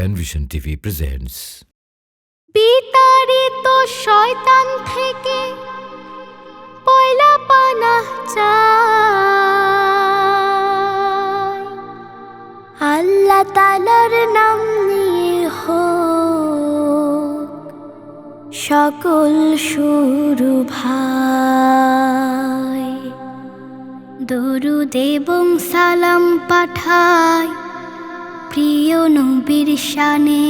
Panvision TV presents বিতাড়িত শয়তান থেকে পয়লা পানা চাই। আল্লাহ তালার নাম নিয়ে হোক সকল শুরু ভাই। দরুদ এবং সালাম পাঠায় প্রিয় নবীর শানে।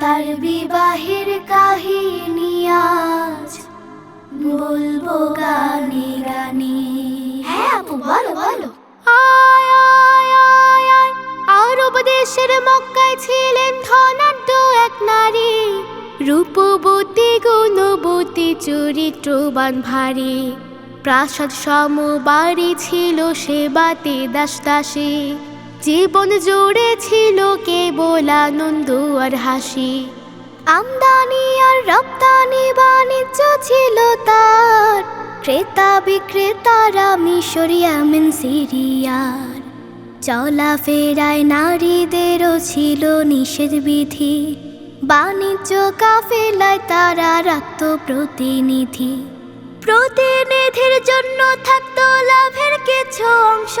তার বিবাহের কাহিনী আজ বলব গানে গানে। হ্যাঁ আপু, বলো বলো। দেশের মক্কায় ছিলেন ধনাঢ্য এক নারী। রূপবতী, গুণবতী, চরিত্রবান, ভারী। প্রাসাদ বাড়ি ছিল সেবাতে দাস দাসী। জীবন জুড়ে ছিল কেবল আনন্দ আর হাসি। আমদানি আর রপ্তানি বাণিজ্য ছিল তার। ক্রেতা বিক্রেতারা মিশরিয়া মিন সিরিয়ার। চলাফেরায় নারীদেরও ছিল নিষেধ বিধি। বাণিজ্য কাফেলায় তারা রাখত প্রতিনিধি। প্রতিনিধির জন্য থাকতো লাভের কিছু অংশ।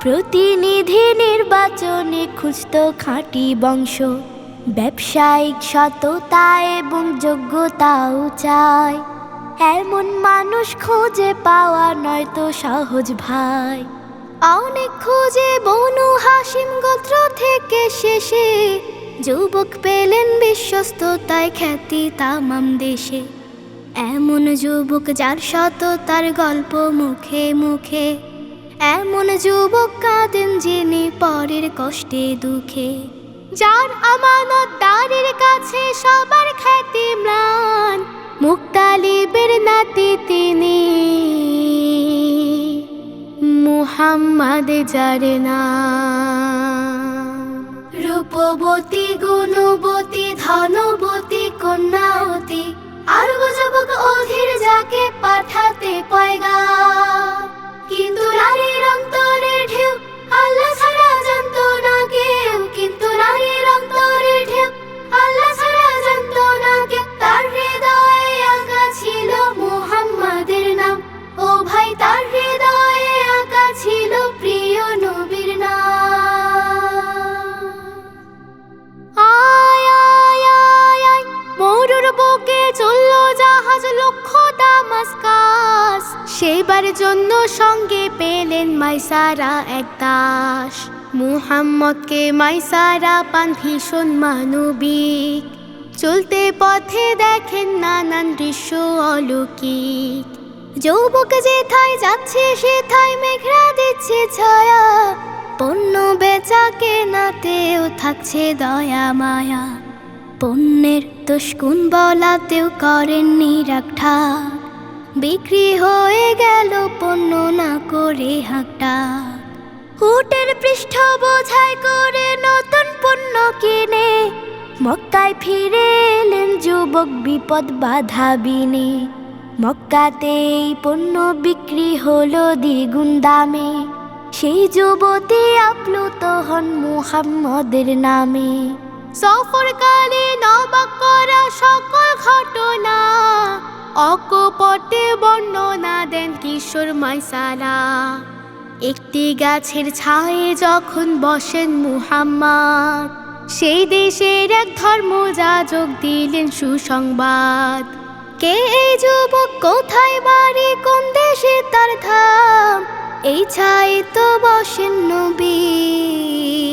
প্রতিনিধি নির্বাচনে খুঁজত খাঁটি বংশ। ব্যবসায়িক সততা এবং যোগ্যতাও চায়। এমন মানুষ খুঁজে পাওয়া নয়তো সহজ ভাই। অনেক খুঁজে বনু হাসিম গোত্র থেকে শেষে। যুবক পেলেন বিশ্বস্ততায় খ্যাতি তামাম দেশে। এমন যুবক যার সততার গল্প মুখে মুখে। এমন যুবক কাঁদেন যিনি পরের কষ্টে দুঃখে। যার আমানত দাঁড়ের কাছে সবার খ্যাতি ম্লান। মুক্তালিবের নাতি তিনি। মুহাম্মদ যারে না রূপবতী, গুণবতী, ধনবতী, কন্যাবতী। পাঠাতে পয়গা। কিন্তু নারীর অন্তরে বুকে চলল জাহাজ লক্ষ্য দামাস্কাস। সেবার জন্য সঙ্গে পেলেন মাইসারা এক দাস। মুহাম্মদকে মাইসারা পান ভীষণ মানবিক। চলতে পথে দেখেন নানান দৃশ্য অলৌকিক। যৌবক যেথায় যাচ্ছে, সেথায় মেঘরা দিচ্ছে ছায়া। পণ্য বেচা কেনাতেও থাকছে দয়া মায়া। পণ্যের দোষগুণ বলাতেও করেননি রাখা বিক্রি হয়ে গেল পণ্য না করে হাঁটা হুটের পৃষ্ঠ বোঝাই করে নতুন পণ্য কিনে। মক্কায় ফিরে এলেন যুবক বিপদ বাধা বিনে। মক্কাতেই পণ্য বিক্রি হলো দ্বিগুণ দামে। সেই যুবতী আপ্লুত হন মুহাম্মদের নামে। সফরকালে করা সকল ঘটনা। অকপটে বর্ণনা দেন কিশোর মাইসারা। একটি গাছের ছায়ে যখন বসেন মুহাম্মদ, সেই দেশের এক ধর্ম ধর্মযাজক দিলেন সুসংবাদ। কে এই যুবক কোথায় বাড়ি, কোন দেশে তার ধাম? এই ছায়ে তো বসেন নবী।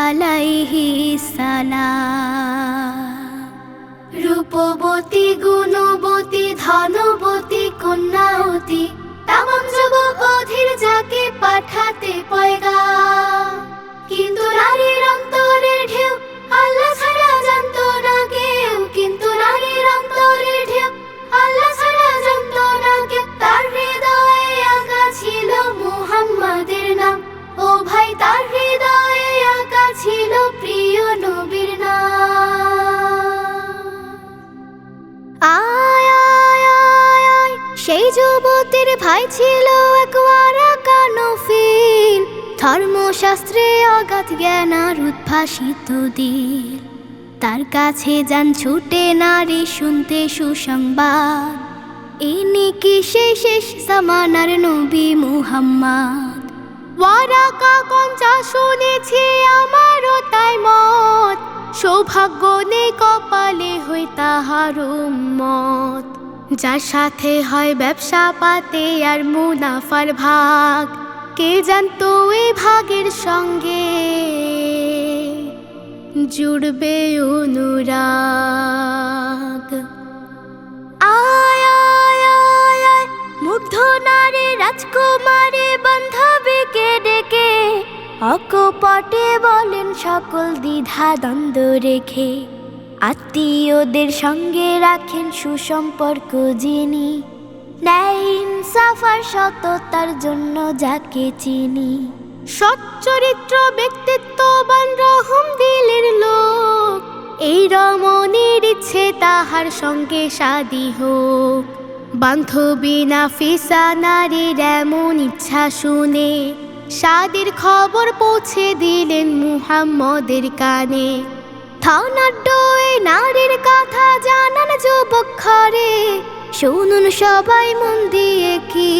আলাইহি সালাম। রূপবতী গুণবতী ধনবতী কন্যাবতী তামাম ভাই ছিল এক ওয়ারাকা শাস্ত্রে অগাধ জ্ঞান আর উদ্ভাসিত দিল। তার কাছে যান ছুটে নারী শুনতে সুসংবাদ। ইনি কি সেই শেষ জামানার নবী মুহাম্মদ। ওয়ারাকা কঞ্চা শুনেছি আমারও তাই মত। সৌভাগ্য নেই কপালে হই তাহার মত যার সাথে হয় ব্যবসা পাতে আর মুনাফার ভাগ, কে জানতো এই ভাগের সঙ্গে? জুড়বে অনুরাগ। আয় মুগ্ধ বান্ধবীকে ডেকে, অকপটে বলেন সকল দ্বিধা দ্বন্দ্ব রেখে। আত্মীয়দের সঙ্গে রাখেন সুসম্পর্ক যিনি। ন্যায় ইনসাফার সততার জন্য যাকে চিনি। সচ্চরিত্র ব্যক্তিত্ববান রহম দিলের লোক। এই রমণীর ইচ্ছে তাহার সঙ্গে শাদি হোক। বান্ধবী নাফিসা নারীর এমন ইচ্ছা শুনে শাদির খবর পৌঁছে দিলেন মুহাম্মদের কানে। থানাড্ডয়ে নারীর কথা জানান যুবক ঘরে। শুনুন সবাই মন দিয়ে কি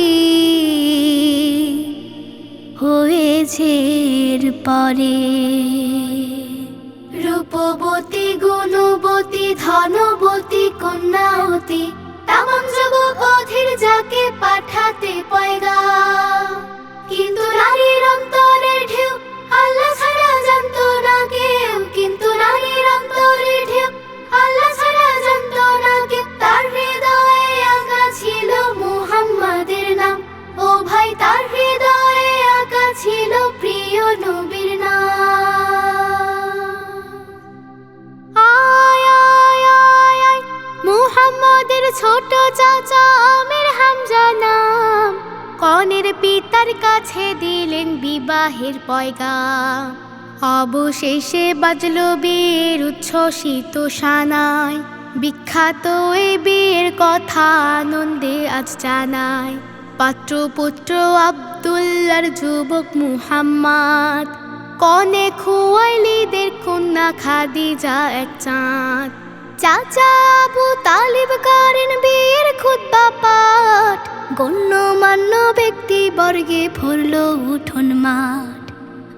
হয়েছে পরে। রূপবতী, গুণবতী, ধনবতী, কন্যাবতী, তামাম যুবক অধীর যাকে পাঠাতে পয়গা পিতার কাছে দিলেন বিবাহের পয়গাম। অবশেষে বাজলো বিয়ের উচ্ছ্বসিত সানায় বিখ্যাত এই বিয়ের কথা আনন্দে আজ জানায় পাত্রপুত্র আব্দুল্লার যুবক মুহাম্মদ। কনে খুয়াইলিদের কন্যা খাদিজা এক চাঁদ। চাচা আবু তালিব করেন বিয়ের খুদ্া পাঠ গণ্যমান্য ব্যক্তি বর্গে ভরল উঠোন মাঠ।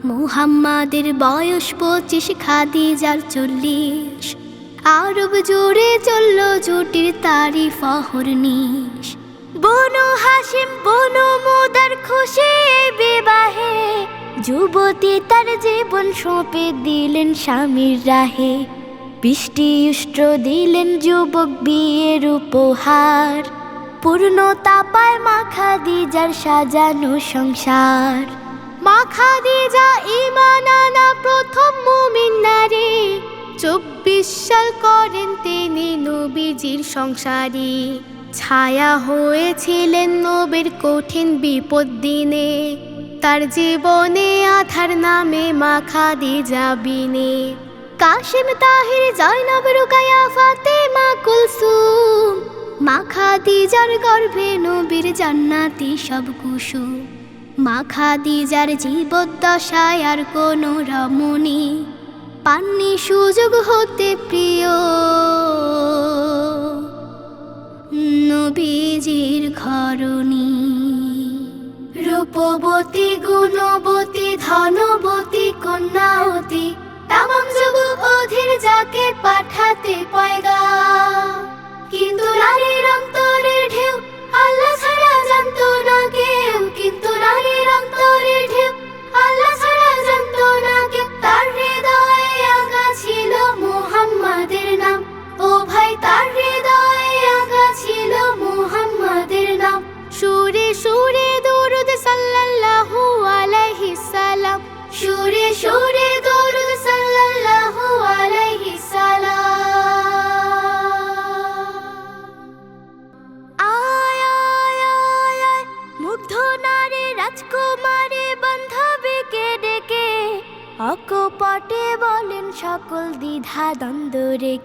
মুহাম্মাদের বয়স পঁচিশ খাদি খাদিজার চল্লিশ। আরব জুড়ে চলল জুটির তারি ফহর নিশ। বনু হাসিম বনু মুদার খুশি বিবাহে, যুবতী তার জীবন সঁপে দিলেন স্বামীর রাহে। বৃষ্টি উষ্ট্র দিলেন যুবক বিয়ের উপহার। পূর্ণতা পায় মাখা দিজার সাজানো সংসার। মাখা দিজা ইমান আনা প্রথম মুমিন নারী। চব্বিশ সাল করেন তিনি নবীজির সংসারী। ছায়া হয়েছিলেন নবীর কঠিন বিপদ দিনে। তার জীবনে আধার নামে মাখা দিজা বিনে। কাশিম তাহির, জয়নব রুকায়া মা খাদিজার গর্ভে নবীর জান্নাতি সব কুসুম। মা খাদিজার জীবদ্দশায় আর কোনো রমণী পাননি সুযোগ হতে প্রিয়। নবীজির ঘরণী রূপবতী, গুণবতী, ধনবতী, কন্যাবতী, তামাম যুবক অধীর যাকে পাঠাতে পয়গা। কিন্তু নারীর অন্তরের ঢেউ আল্লাহ ছাড়া জানতো না কেউ। কিন্তু নারীর অন্তরের ঢেউ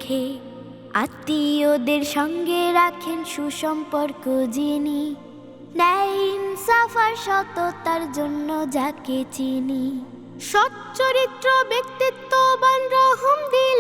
রেখে। আত্মীয়দের সঙ্গে রাখেন সুসম্পর্ক যিনি। ন্যায় সততার জন্য যাকে চিনি। সচ্চরিত্র, ব্যক্তিত্ববান রহম দিয়ে